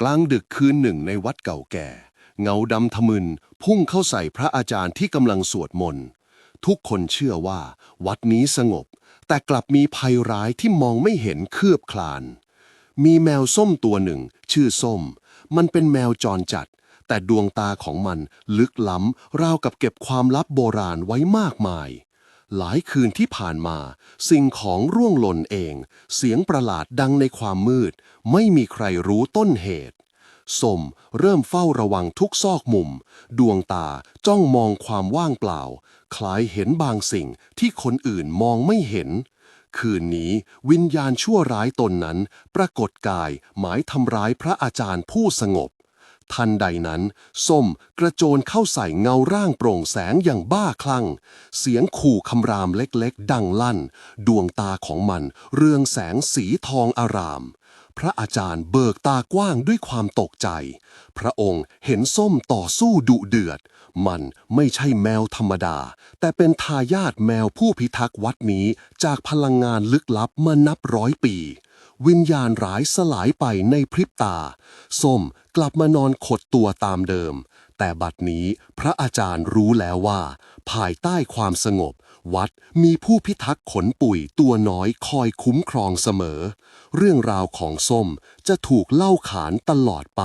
กลางดึกคืนหนึ่งในวัดเก่าแก่ เงาดำทะมึน พุ่งเข้าใส่พระอาจารย์ที่กำลังสวดมนต์ทุกคนเชื่อว่า วัดนี้สงบ แต่กลับมีภัยร้ายที่มองไม่เห็นคืบคลาน มีแมวส้มตัวหนึ่ง ชื่อส้ม มันเป็นแมวจรจัด แต่ดวงตาของมันลึกล้ำราวกับเก็บความลับโบราณไว้มากมาย หลายคืนที่ผ่านมา สิ่งของร่วงหล่นเอง เสียงประหลาดดังในความมืด ไม่มีใครรู้ต้นเหตุสมเริ่มเฝ้าระวังทุกซอกมุม ดวงตาจ้องมองความว่างเปล่า คล้ายเห็นบางสิ่งที่คนอื่นมองไม่เห็น คืนนี้วิญญาณชั่วร้ายตนนั้น ปรากฏกายหมายทำร้ายพระอาจารย์ผู้สงบ ทันใดนั้น ส้มกระโจนเข้าใส่เงาร่างโปร่งแสงอย่างบ้าคลั่ง เสียงขู่คำรามเล็กๆ ดังลั่น ดวงตาของมัน เรืองแสงสีทองอาราม พระอาจารย์เบิกตากว้างด้วยความตกใจ พระองค์เห็นส้มต่อสู้ดุเดือด มันไม่ใช่แมวธรรมดา แต่เป็นทายาทแมวผู้พิทักษ์วัดนี้จากพลังงานลึกลับมานับร้อยปี วิญญาณร้ายสลายไปในพริบตา ส้มกลับมานอนขดตัวตามเดิม แต่บัดนี้พระอาจารย์รู้แล้วว่า ภายใต้ความสงบ วัดมีผู้พิทักษ์ขนปุ๋ยตัวน้อยคอยคุ้มครองเสมอ เรื่องราวของส้มจะถูกเล่าขานตลอดไป